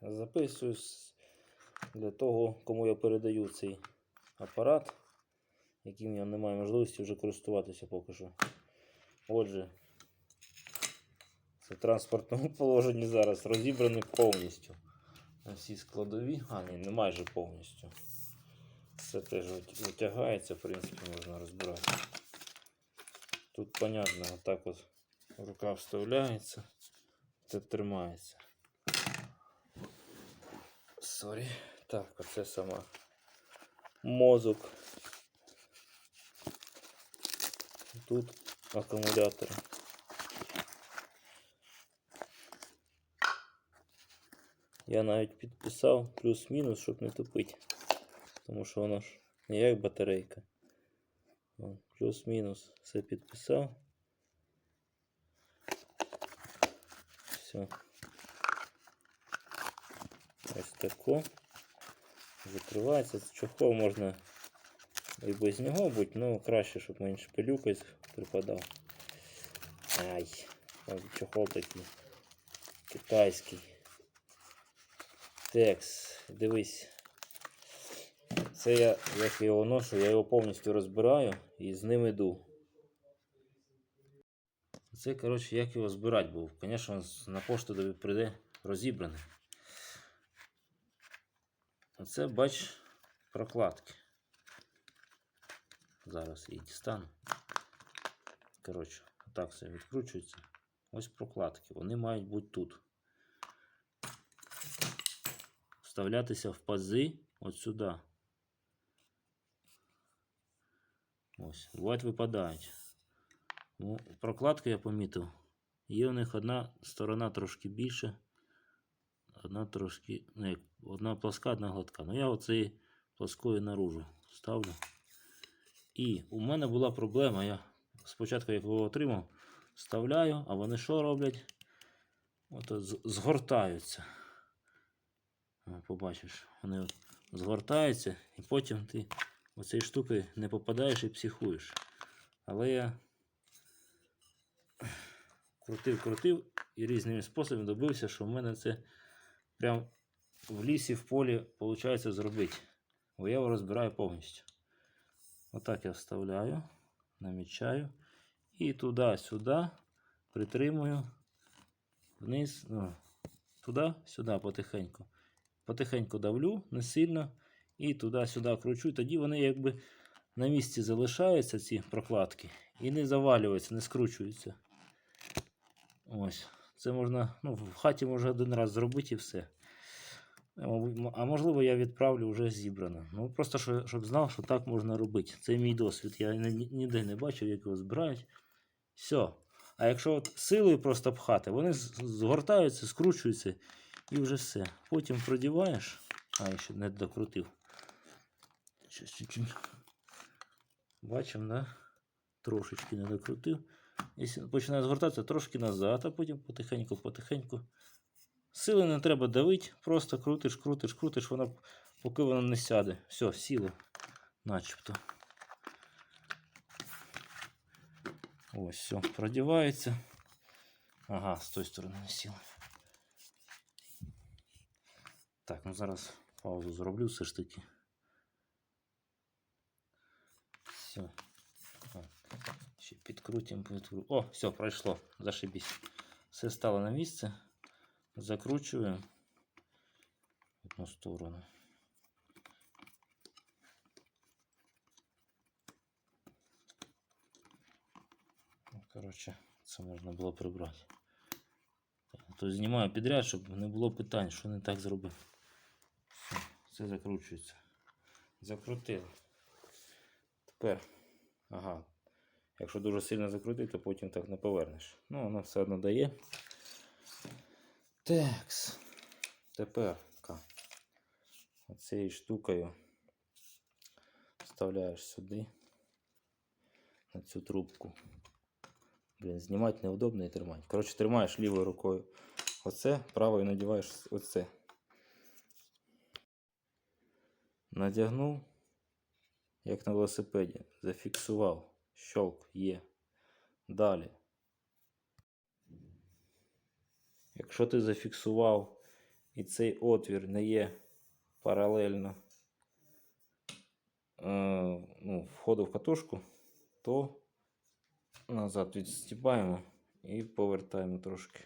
Записую для того, кому я передаю цей апарат, яким я не маю можливості вже користуватися поки що. Отже, це в транспортному положенні зараз розібраний повністю. На всі складові, а ні, не майже повністю. Це теж витягається, в принципі, можна розбирати. Тут, понятно, отак от рука вставляється, це тримається. Сорі. Так, оце сама мозок. Тут акумулятор. Я навіть підписав плюс-мінус, щоб не тупити. Тому що воно ж не як батарейка. О, Плюс-мінус все підписав. Все. Тако. Закривається. Чохол можна і без нього бути, але краще, щоб менше пилюка припадав. Ай, чохол такий китайський. Текс, дивись. Це я, як я його ношу, я його повністю розбираю і з ним іду. Це, коротше, як його збирати був. Звісно, на пошту тобі прийде розібраний. Оце, бач, прокладки. Зараз її дістану. Коротше, так все відкручується. Ось прокладки. Вони мають бути тут. Вставлятися в пази от сюди. Ось, бувають випадають. Ну, прокладки я помітив. Є у них одна сторона трошки більше, одна трошки. Ну, як, одна плоска, одна гладка. Ну я оцеї плоскою наружу ставлю. І у мене була проблема. Я спочатку, як його отримав, вставляю, а вони що роблять? От згортаються. Побачиш, вони згортаються, і потім ти оцією штукою не попадаєш і психуєш. Але я крутив, крутив і різними способами добився, що в мене це прям в лісі, в полі виходить зробити. Бо я його розбираю повністю. Отак я вставляю, намічаю і туди-сюди притримую вниз, ну, туди, сюди потихеньку. Потихеньку давлю, не сильно, і туди-сюди кручу. Тоді вони якби на місці залишаються, ці прокладки, і не завалюються, не скручуються. Ось. Це можна, ну, в хаті можна один раз зробити і все. А можливо, я відправлю вже зібрано. Ну, просто що- щоб знав, що так можна робити. Це мій досвід. Я ні- ніде не бачив, як його збирають. Все. А якщо от силою просто пхати, вони згортаються, скручуються і вже все. Потім продіваєш. А, я ще не докрутив. Бачимо, да? Трошечки не докрутив. Якщо починає згортатися, трошки назад, а потім потихеньку-потихеньку. Сили не треба давити, просто крутиш, крутиш, крутиш, вона, поки вона не сяде. Все, сіло. Начебто. Ось, все, продівається. Ага, з тої сторони не сіло. Так, ну зараз паузу зроблю все ж таки. Все. Ще підкрутимо, підкрутимо. О, все, пройшло. Зашибісь. Все стало на місце. Закручиваем в одну сторону. Ну, Коротше, це можна було прибрати. То знімаю підряд, щоб не було питань, що не так зробив. Все, це закручується. Закрутили. Тепер, ага, якщо дуже сильно закрутити, то потім так не повернеш. Ну, воно все одно дає. Такс. Тепер ка. Оцією штукою вставляєш сюди на цю трубку. Блін, знімати неудобно і тримати. Коротше, тримаєш лівою рукою оце, правою надіваєш оце. Надягнув, як на велосипеді. Зафіксував. Щолк є. Далі. Якщо ти зафіксував і цей отвір не є паралельно е, ну, входу в катушку, то назад відстібаємо і повертаємо трошки.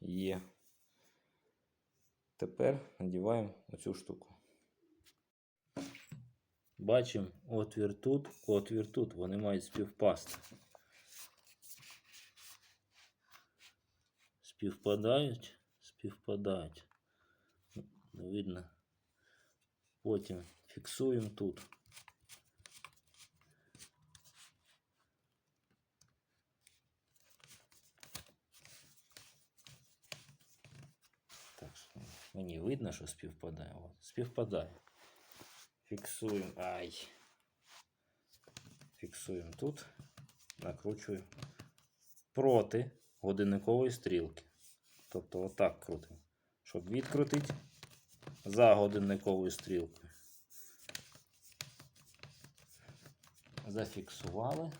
Є. Тепер надіваємо оцю штуку. Бачимо отвір тут, отвір тут. Вони мають співпасти. Співпадають, співпадають. Ну, Не видно. Потім фіксуємо тут. Так, мені видно, що співпадає. От, співпадає. Фіксуємо. Ай. Фіксуємо тут. Накручуємо проти годинникової стрілки. Тобто отак крутимо. Щоб відкрутити за годинниковою стрілкою. Зафіксували.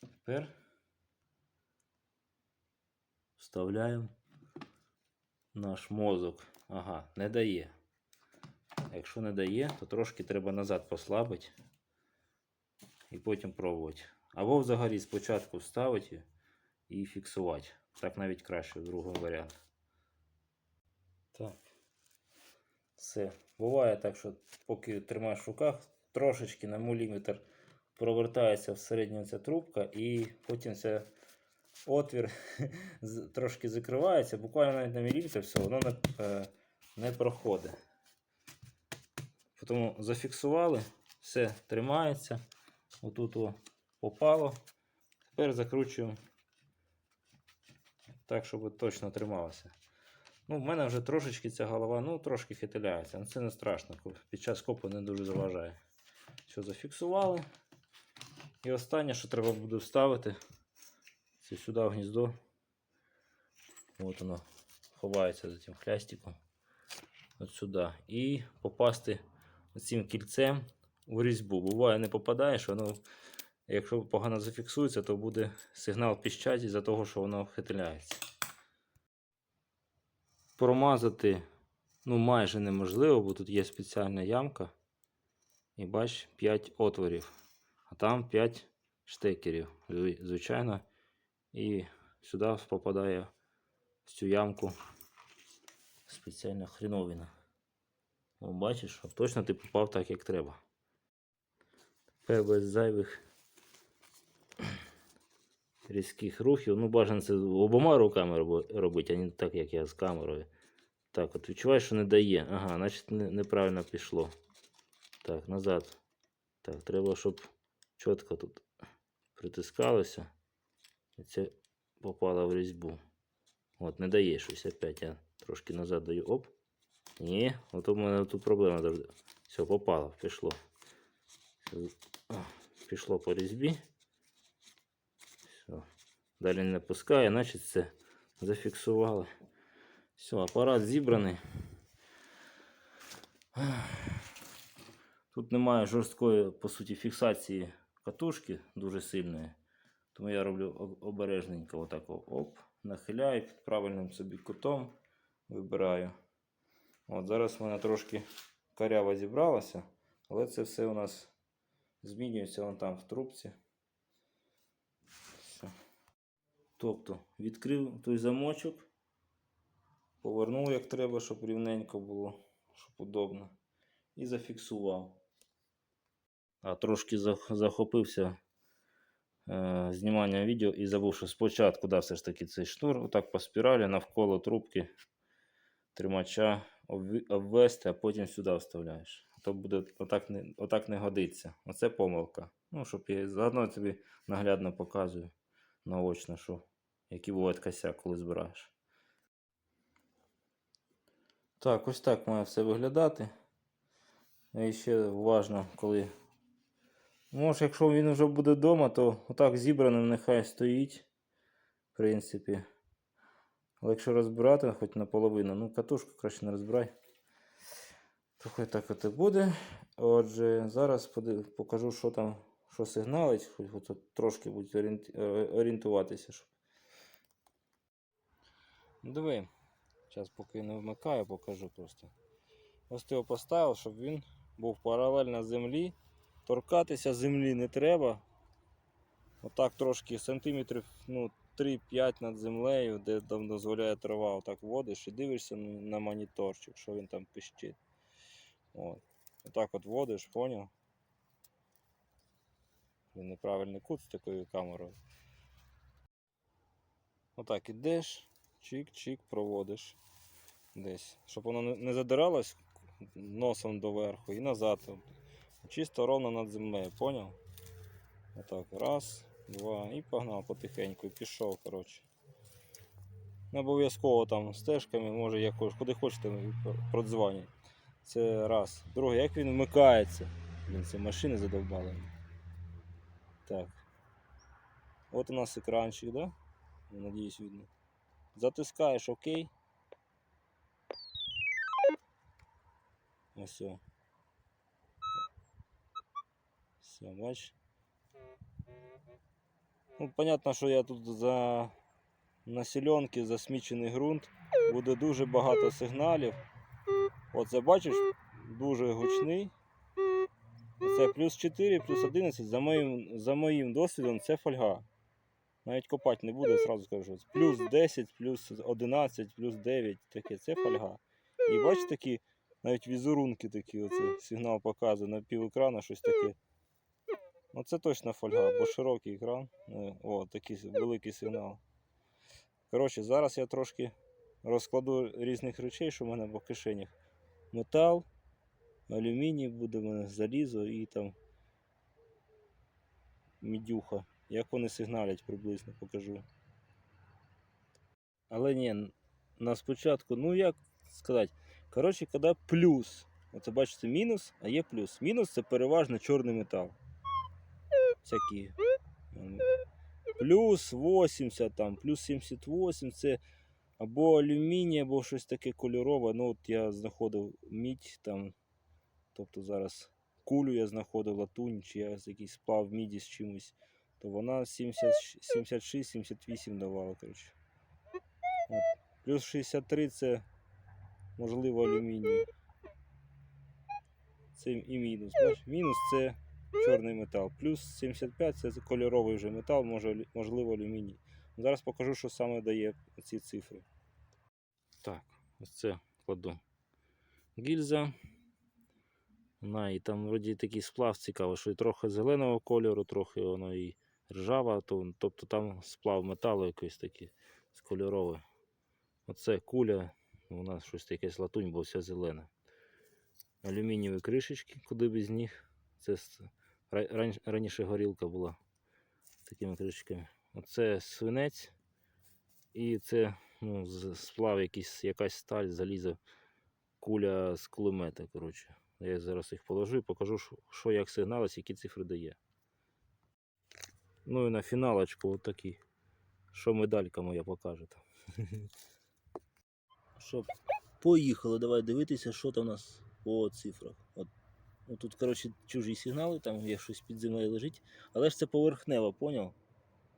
Тепер вставляємо наш мозок. Ага, не дає. Якщо не дає, то трошки треба назад послабити і потім пробувати. Або взагалі спочатку вставити і фіксувати. Так навіть краще, другий варіант. Так. Все. Буває так, що поки тримаєш в руках, трошечки на міліметр провертається всередньо ця трубка, і потім ця отвір трошки закривається, буквально навіть на міліметр, все, воно не, е, не проходить. Тому зафіксували, все тримається. Отут о попало. Тепер закручуємо так, щоб точно трималося. Ну, в мене вже трошечки ця голова, ну, трошки хитиляється. але це не страшно. Під час копу не дуже заважає. Все зафіксували. І останнє, що треба буде вставити, це сюди в гніздо. От воно ховається за цим хлястиком. От сюди. І попасти цим кільцем у різьбу. Буває, не попадаєш, воно, якщо погано зафіксується, то буде сигнал піщать із-за того, що воно хитиляється. Промазати ну, майже неможливо, бо тут є спеціальна ямка. І бач 5 отворів. А там 5 штекерів, звичайно. І сюди попадає в цю ямку спеціальна хріновина. О, бачиш, точно ти попав так, як треба. Тепер без зайвих різких рухів. Ну, бажано це обома руками робити, а не так, як я з камерою. Так, от відчуваєш, що не дає. Ага, значить не- неправильно пішло. Так, назад. Так, треба, щоб чітко тут притискалося. І це попало в різьбу. От, не дає щось опять. Я трошки назад даю. Оп. Ні, от у мене тут проблема завжди. Все, попало, пішло. Пішло по різьбі. Все. Далі не пускає, значить це зафіксували. Все, апарат зібраний. Тут немає жорсткої, по суті, фіксації катушки дуже сильної. Тому я роблю обережненько отак оп, нахиляю під правильним собі кутом, вибираю. От зараз вона трошки карява зібралася, але це все у нас змінюється вон там в трубці. Все. Тобто відкрив той замочок, повернув як треба, щоб рівненько було, щоб удобно. І зафіксував. А трошки захопився е, зніманням відео і забув, що спочатку да, все ж таки цей шнур, отак по спіралі навколо трубки тримача обвести, а потім сюди вставляєш. То буде отак не, отак не годиться. Оце помилка. Ну, щоб я заодно тобі наглядно показую наочно, що які бувають косяк, коли збираєш. Так, ось так має все виглядати. І ще уважно, коли. Може, якщо він вже буде вдома, то отак зібраним нехай стоїть. В принципі. Але якщо розбирати хоч наполовину, ну катушку краще не розбирай. То хай так от і буде. Отже, зараз покажу, що там, що сигналить, хоч от трошки будуть е, орієнтуватися. Щоб... Диви. Зараз поки не вмикаю, покажу просто. Ось ти його поставив, щоб він був паралельно землі. Торкатися землі не треба. Отак трошки сантиметрів ну, 3-5 над землею, де там дозволяє трава, отак водиш і дивишся на моніторчик, що він там пищить. От. Отак от водиш, поняв? Блін, Неправильний кут з такою камерою. Отак ідеш, чик-чик проводиш десь. Щоб воно не задиралось носом доверху і назад. Чисто ровно над землею, поняв? Отак, раз, два, і погнав потихеньку, і пішов, коротше. Не обов'язково там стежками, може якось, куди хочете продзвонять. Це раз. Друге, як він вмикається. Блін, це машини задовбали. Так. От у нас екранчик, да? Надіюсь, видно. Затискаєш ОК. Ось. Все. Все, бач. Ну, понятно, що я тут за населенки, засмічений ґрунт. Буде дуже багато сигналів. Оце бачиш, дуже гучний. Це плюс 4, плюс 11. За моїм, за моїм досвідом це фольга. Навіть копати не буде, зразу скажу. Плюс 10, плюс 11, плюс 9, таке, це фольга. І бачиш такі, навіть візерунки такі, оце, сигнал показує на пів екрана щось таке. Ну це точно фольга, бо широкий екран. Е, О, такий великий сигнал. Коротше, зараз я трошки розкладу різних речей, що в мене по кишенях. Метал, алюміній буде в мене, залізо і там мідюха. Як вони сигналять приблизно покажу. Але ні, на спочатку, ну як сказати, коротше, коли плюс. Оце бачите мінус, а є плюс. Мінус це переважно чорний метал. Всякі. Плюс 80, там, плюс 78 це або алюміній, або щось таке кольорове. Ну, от я знаходив мідь там. Тобто зараз кулю я знаходив латунь, чи я якийсь сплав міді з чимось, то вона 76-78 давала. Коротше. От. Плюс 63 це можливо алюміній. Це і мінус. Бач? Мінус це чорний метал. Плюс 75 це кольоровий вже метал, може, можливо алюміній. Зараз покажу, що саме дає ці цифри. Так, ось це кладу. Гільза. Вона і там вроді такий сплав цікавий, що і трохи зеленого кольору, трохи воно і ржава, то, тобто там сплав металу якийсь такий кольоровий. Оце куля, вона щось якась латунь, бо вся зелена. Алюмінієві кришечки, куди без них. Це раніше горілка була такими кришечками. Оце свинець. І це ну, сплав якийсь, якась сталь, залізо, куля з кулемета. Коротше. Я зараз їх положу і покажу, що, як сигналить, які цифри дає. Ну і на фіналочку от такі. Що медалька моя покаже там. Що, поїхали, давай дивитися, що там у нас по цифрах. От, ну, тут, коротше, чужі сигнали, там є щось під землею лежить, але ж це поверхнево, поняв?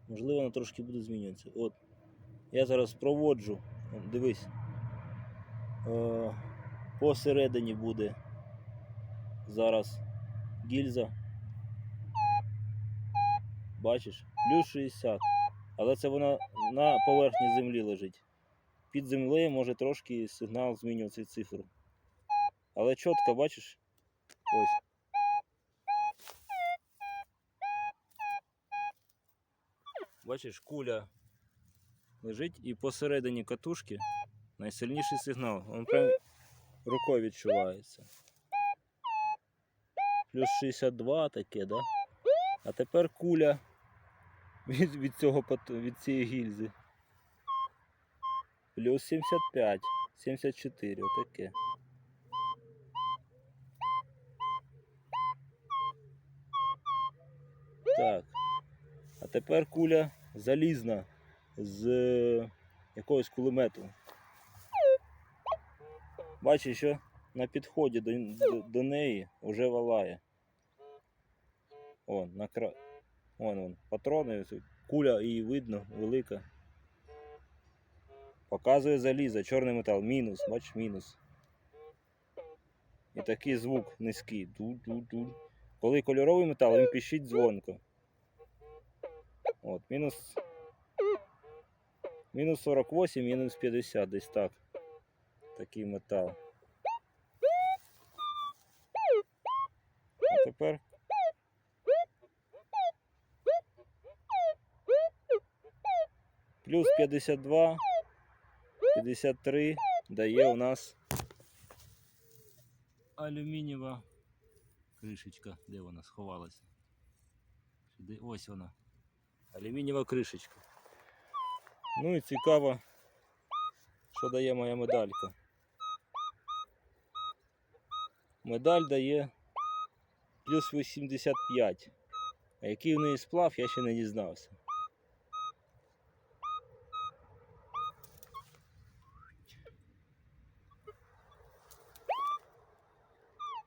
Можливо, воно трошки буде змінюватися. От, я зараз проводжу, дивись. Е, посередині буде зараз гільза. Бачиш? Плюс 60. Але це вона на поверхні землі лежить. Під землею може трошки сигнал змінювати цифру. Але чітко, бачиш? Ось. Бачиш, куля лежить і посередині катушки найсильніший сигнал. Він прям рукою відчувається. Плюс 62 таке, да? А тепер куля від, від, цього, від цієї гільзи. Плюс 75, 74, отаке. Так. А тепер куля залізна з е, якогось кулемету. Бачиш, що на підході до, до, до неї вже валає. О, на кра... Вон, вон, патрони, куля її видно, велика. Показує залізо, чорний метал, мінус, бач, мінус. І такий звук низький. Ду-ду-ду. Коли кольоровий метал, він пищить дзвонко. От, мінус. Мінус 48, мінус 50, десь так. Такий метал. А тепер. Плюс 52, 53 дає у нас алюмінієва кришечка. Де вона сховалася? Де? Ось вона. Алюмінієва кришечка. Ну і цікаво, що дає моя медалька. Медаль дає плюс 85. А який в неї сплав, я ще не дізнався.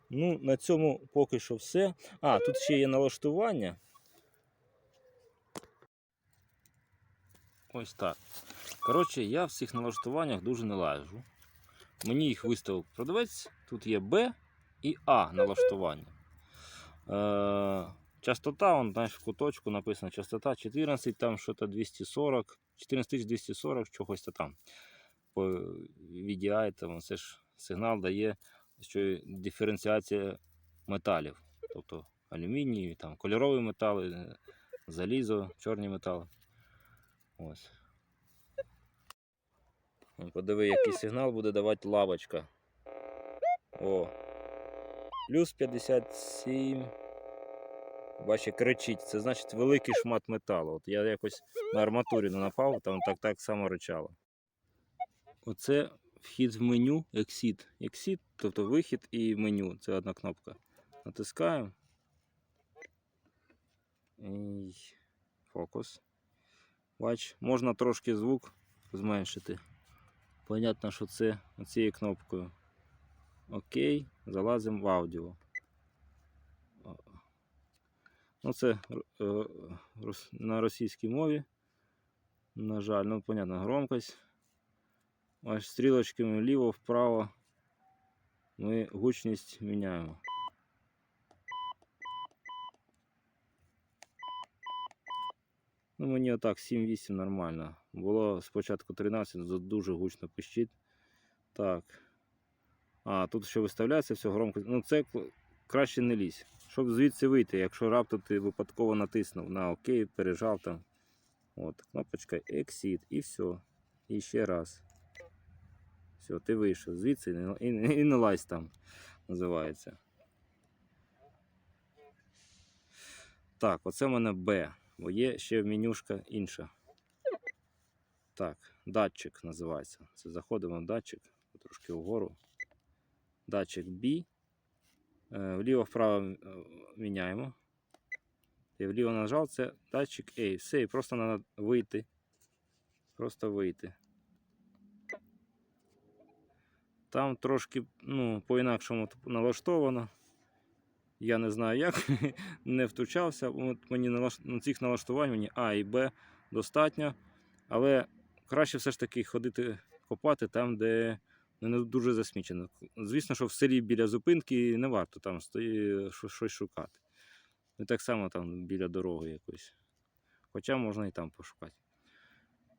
Ну, на цьому поки що все. А, тут ще є налаштування. Ось так. Коротше, я в цих налаштуваннях дуже не лажу. Мені їх виставив продавець. Тут є Б і А налаштування. Е, частота, он, знаєш, в куточку написано частота 14, там що то 240, 14240, чогось там. По VDI, там, це ж сигнал дає, що диференціація металів. Тобто алюміній, там, кольорові метали, е, залізо, чорні метали. Ось. Подиви, який сигнал буде давати лавочка. О. Плюс 57. Бачите, кричить. Це значить великий шмат металу. От я якось на арматурі не напав, там так, так само ричало. Оце вхід в меню Exit. Exit, тобто вихід і меню. Це одна кнопка. Натискаємо. І фокус. Бач, можна трошки звук зменшити. Понятно, що це цією кнопкою. Окей, залазимо в аудіо. Ну, це е, на російській мові. На жаль, ну, понятно, громкость. Аж стрілочками вліво, вправо ми гучність міняємо. Ну, мені отак 7-8 нормально. Було спочатку 13, тут дуже гучно пищить. Так. А, тут ще виставляється все громко. Ну, це краще не лізь. Щоб звідси вийти, якщо раптом ти випадково натиснув на ОК, пережав там. От, кнопочка Exit і все. І ще раз. Все, ти вийшов звідси і, не- лазь там, називається. Так, оце в мене Б. Бо є ще менюшка інша. Так, датчик називається. Це заходимо в датчик, трошки вгору. Датчик B. Е, Вліво-вправо е, міняємо. І вліво нажав, це датчик A. Все, і просто треба вийти. Просто вийти. Там трошки ну, по-інакшому налаштовано. Я не знаю як, не втручався. От мені налаш... ну, цих налаштувань мені А і Б достатньо. Але краще все ж таки ходити копати там, де не дуже засмічено. Звісно, що в селі біля зупинки не варто там стої... щось шукати. І так само там біля дороги якоїсь. Хоча можна і там пошукати.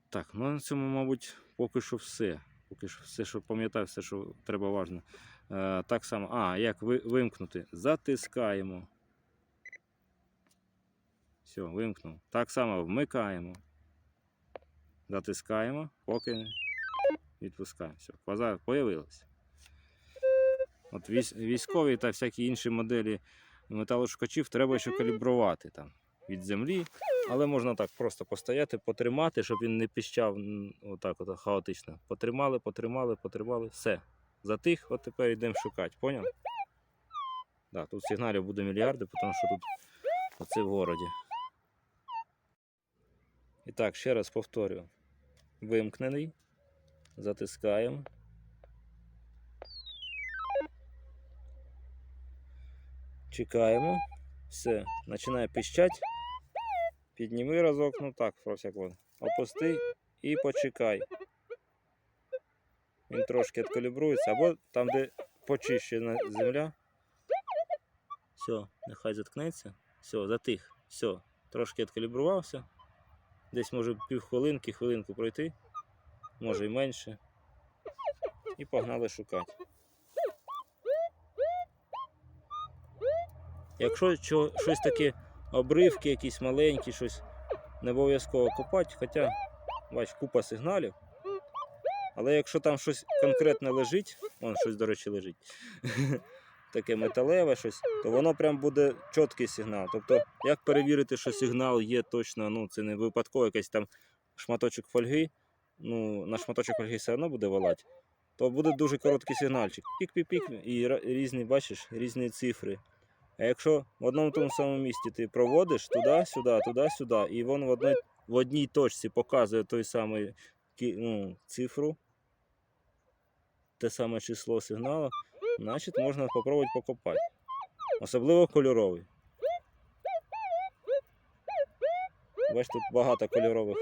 Так, ну на цьому, мабуть, поки що все. Поки що все, що пам'ятаю, все, що треба важно. Е, так само, а, як ви, вимкнути? Затискаємо. Все, вимкнув. Так само вмикаємо. Затискаємо, поки відпускаємо. Все, квазар появилось. От військові та всякі інші моделі металошукачів треба ще калібрувати там від землі. Але можна так просто постояти, потримати, щоб він не піщав отак от хаотично. Потримали, потримали, потримали. Все. Затих, от тепер йдемо шукати, поняв? Да, тут сигналів буде мільярди, тому що тут оце в городі. І так, ще раз повторюю. Вимкнений. Затискаємо. Чекаємо. Все, починає піщать. Підніми разок, ну так, про всяк випадок. Опусти і почекай. він трошки відкалібрується, або там, де почищена земля. Все, нехай заткнеться. Все, затих. Все, трошки відкалібрувався. Десь може півхвилинки, хвилинку пройти, може і менше. І погнали шукати. Якщо чо- щось таке, обривки якісь маленькі, щось не обов'язково копати, хоча, бач, купа сигналів. Але якщо там щось конкретне лежить, вон щось, до речі, лежить, таке металеве щось, то воно прям буде чіткий сигнал. Тобто, як перевірити, що сигнал є точно, ну це не випадково якийсь там шматочок фольги, ну на шматочок фольги все одно буде валати, то буде дуже короткий сигнальчик. Пік-пік-пік, і різні, бачиш, різні цифри. А якщо в одному тому самому місці ти проводиш туди-сюди, туди-сюди, і він в одній, в одній точці показує той самий ну, цифру, те саме число сигналу, значить можна спробувати покопати. Особливо кольоровий. Бачите, тут багато кольорових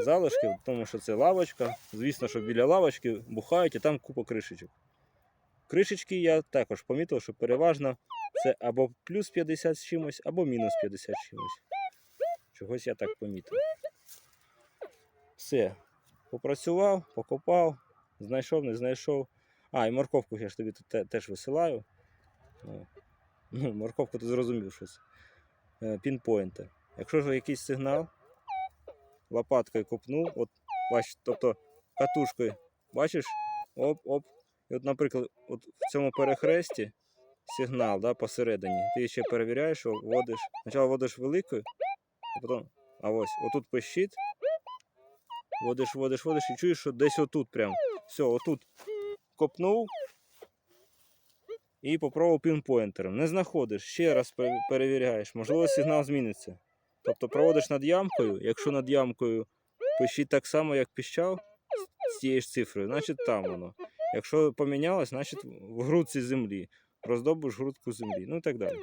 залишків, тому що це лавочка. Звісно, що біля лавочки бухають і там купа кришечок. Кришечки я також помітив, що переважно це або плюс 50 з чимось, або мінус 50 з чимось. Чогось я так помітив. Все. Попрацював, покопав, знайшов, не знайшов. А, і морковку я ж тобі тут теж висилаю. Ну, морковку ти зрозумів щось. Е, Пінпойнтер. Якщо ж якийсь сигнал, лопаткою копнув, от, бач, тобто катушкою, бачиш, оп-оп. І от, наприклад, от в цьому перехресті сигнал да, посередині. Ти ще перевіряєш, вводиш. Спочатку вводиш великою, а потім. А ось, отут пищить. Водиш, водиш, водиш і чуєш, що десь отут прям. Все, отут копнув і попробував пінпойнтером. Не знаходиш, ще раз перевіряєш, можливо, сигнал зміниться. Тобто проводиш над ямкою, якщо над ямкою пищить так само, як піщав, з тією ж цифрою, значить там воно. Якщо помінялось, значить в грудці землі. Роздобуш грудку землі. Ну і так далі.